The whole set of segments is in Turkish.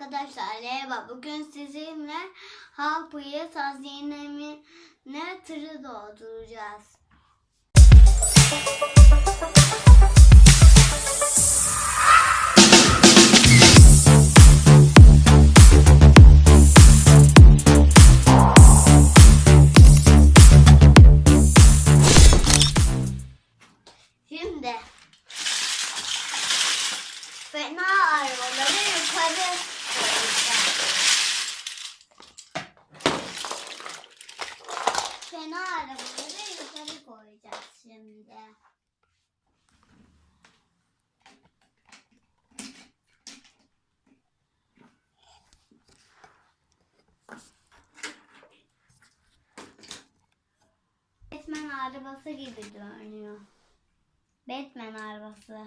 Arkadaşlar merhaba. Bugün sizinle Harpı'yı hazinemine tırı dolduracağız. Şimdi fena arabaları yukarı koyacağız. Fena arabaları yukarı koyacağız şimdi. Batman arabası gibi görünüyor. Batman arabası.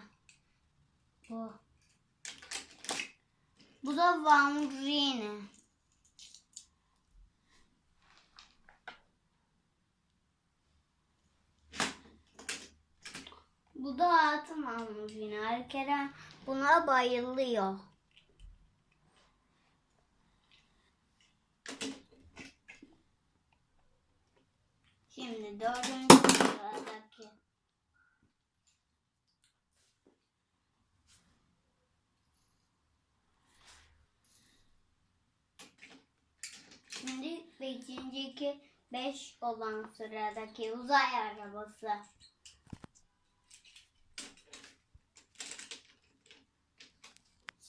Bu. Bu da Van Green. Bu da Atım Van Green. Herkese buna bayılıyor. Şimdi dördüncü sıradaki. Şimdi beşinci beş olan sıradaki uzay arabası.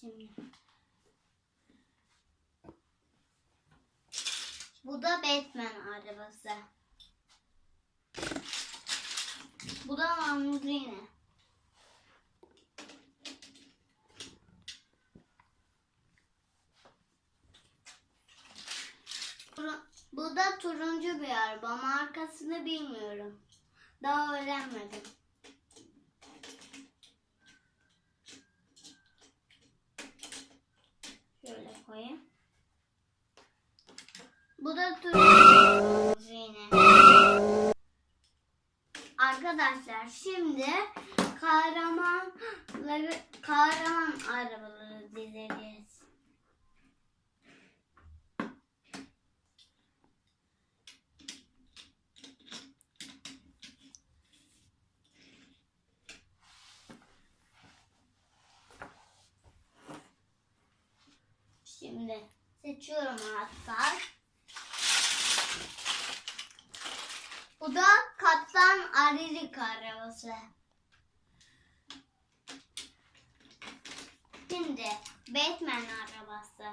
Şimdi. Bu da Batman arabası. Bu da Lamborghini. Bu da turuncu bir araba. Markasını bilmiyorum. Daha öğrenmedim. Şöyle koyayım. Bu da turuncu yine. Arkadaşlar şimdi kahramanları kahraman arabaları dizeceğiz. Şimdi seçiyorum hatta. Bu da Kaptan Aririk arabası. Şimdi Batman arabası.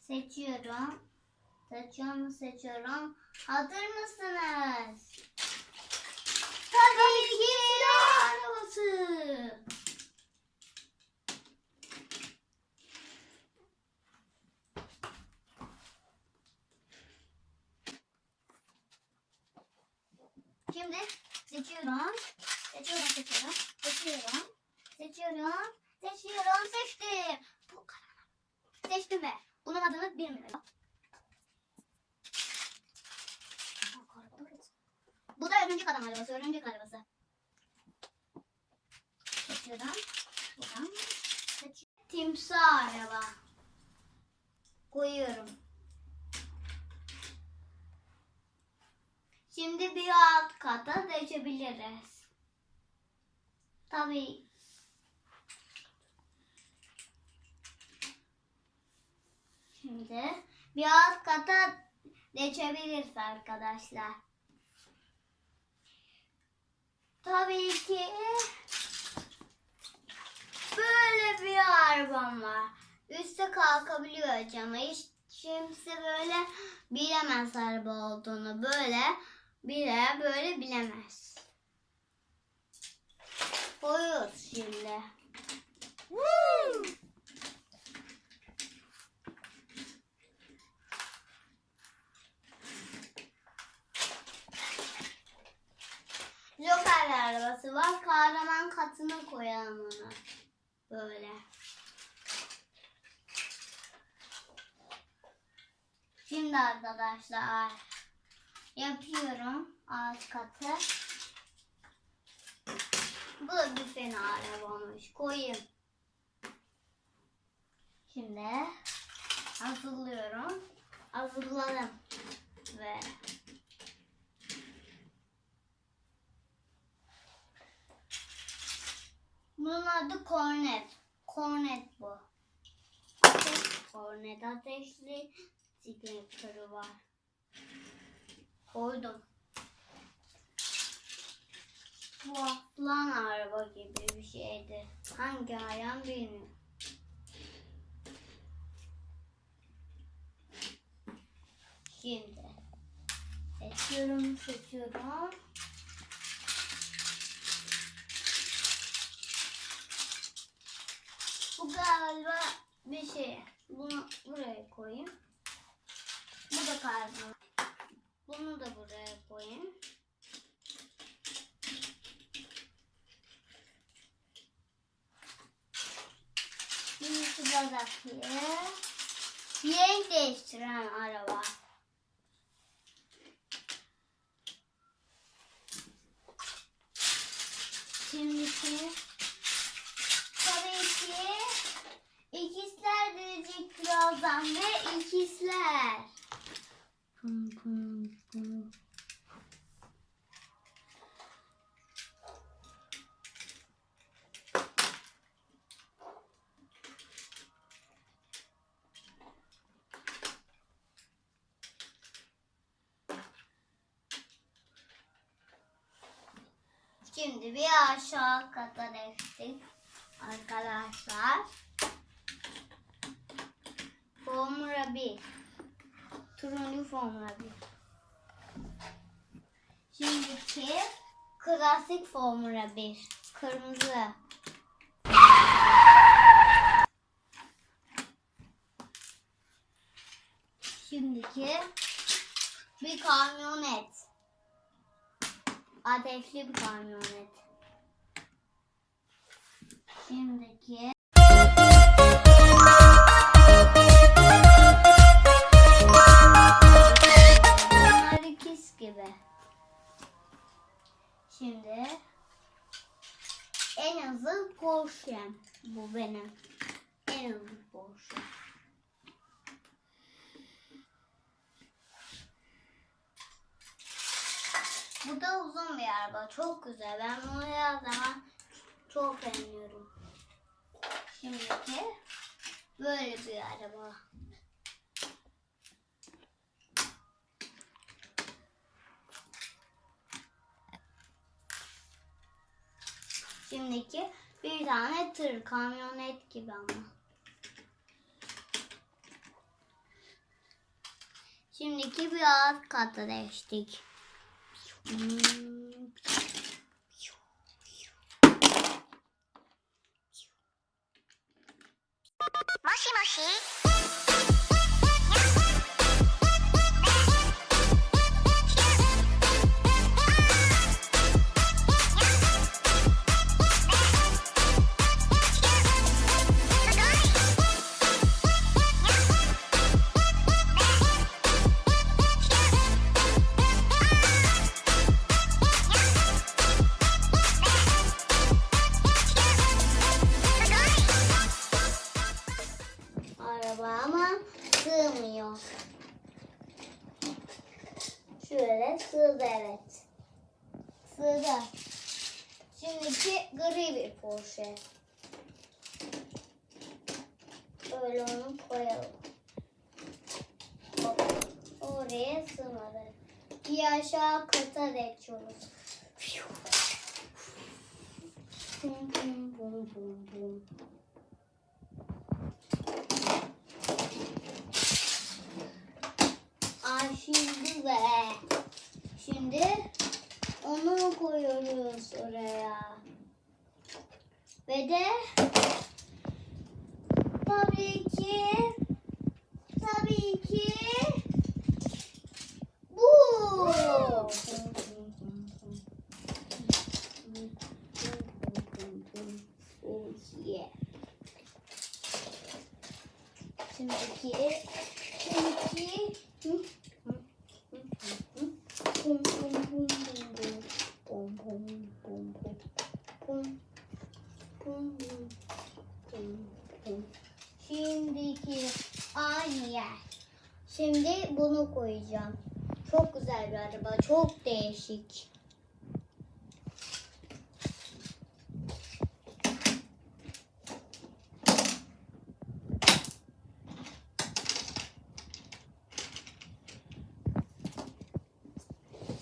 Seçiyorum. Seçiyorum, seçiyorum. Hazır mısınız? Tabii ki silah arabası. Şimdi seçiyorum. Seçiyorum, seçiyorum. Seçiyorum. Seçiyorum. Seçiyorum, seçtim. Bu kadar. Seçtim ve bunun adını bilmiyorum. Bu da örümcek adam arabası, örümcek arabası. Seçiyorum. Buradan. Timsah araba. Koyuyorum. Şimdi bir alt kata geçebiliriz. Tabii. Şimdi bir alt kata geçebiliriz arkadaşlar. Tabii ki böyle bir arabam var. Üste kalkabiliyor cama. Hiç kimse böyle bilemez araba olduğunu. Böyle bile böyle bilemez. Koyuyoruz şimdi. Joker arabası var. Kahraman katına koyalım onu. Böyle. Şimdi arkadaşlar yapıyorum alt katı. Bu bir fena arabamış. Koyayım. Şimdi hazırlıyorum. Hazırladım. Ve Bunun adı kornet. Kornet bu. Ateş kornet. Ateşli stiker'i var. Koydum. Bu aslan araba gibi bir şeydi. Hangi ayağım bilmiyorum. Şimdi seçiyorum, seçiyorum. Bu galiba bir şey. Bunu buraya koyayım. Bu da galiba. Bunu da buraya koyayım. Birisi badaklı. Renk değiştiren araba. Şimdiki tabii ki ikizler gelecek birazdan ve ikizler. Pum pum pum. Şimdi bir aşağı kata geçtik arkadaşlar. Formula 1. Turuncu Formula 1. Şimdiki klasik Formula 1. Kırmızı. Şimdiki bir kamyonet. Ateşli bir kamyonet. Şimdiki Şimdi en hızlı Porsche bu benim. En hızlı Porsche. Bu da uzun bir araba. Çok güzel. Ben bunu her zaman çok beğeniyorum. Şimdiki böyle bir araba. Şimdiki bir tane tır, kamyonet gibi ama. Şimdiki bir alt kata geçtik. Hmm. Şöyle sığdı evet. Sığdı. Şimdiki gri bir Porsche. Öyle onu koyalım. Hop. Oraya sığmadı. Bir aşağı kata geçiyoruz. Bum bum bum bum bum. Ay şimdi ve şimdi onu koyuyoruz oraya. Ve de tabii ki tabii ki Şimdi iki aynı yer. Şimdi bunu koyacağım. Çok güzel bir araba. Çok değişik.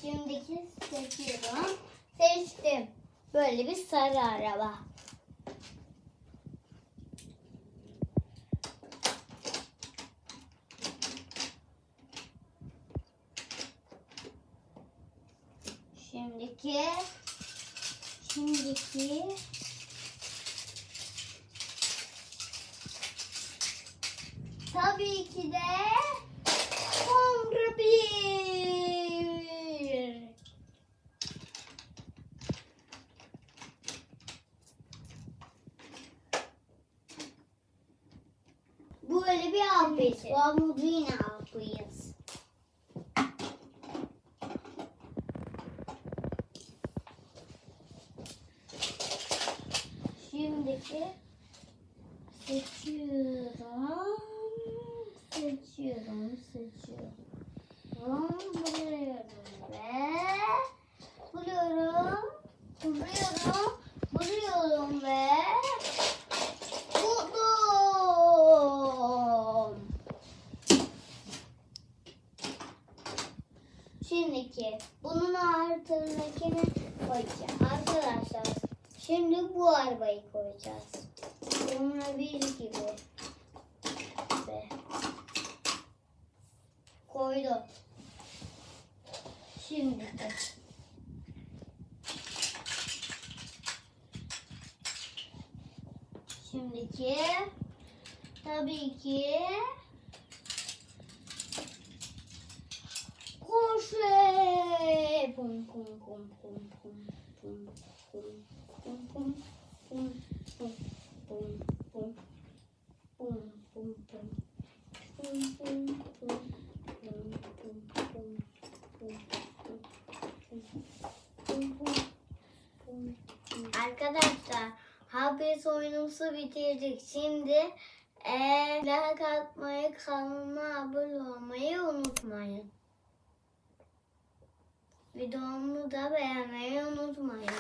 Şimdiki seçiyorum. Seçtim. Böyle bir sarı araba. Tabii ki de Homra. Bu öyle bir alpıyız. Bu Amudina alpıyız. Şimdiki seçiyorum. Seçiyorum, seçiyorum. Buluyorum ve buluyorum, buluyorum, buluyorum ve buldum. Şimdiki bunun altındakini koyacağım. Arkadaşlar şimdi bu arabayı koyacağız. Sonra bir gibi. Ve koydum. Şimdi Şimdiki tabii ki Porsche. Pum pum pum pum pum pum pum pum pum pum pum pum pum pum pum pum pum pum pum Arkadaşlar Habis oyunumuzu bitirdik. Şimdi eee like atmayı, kanalıma abone olmayı unutmayın. Videomu da beğenmeyi unutmayın.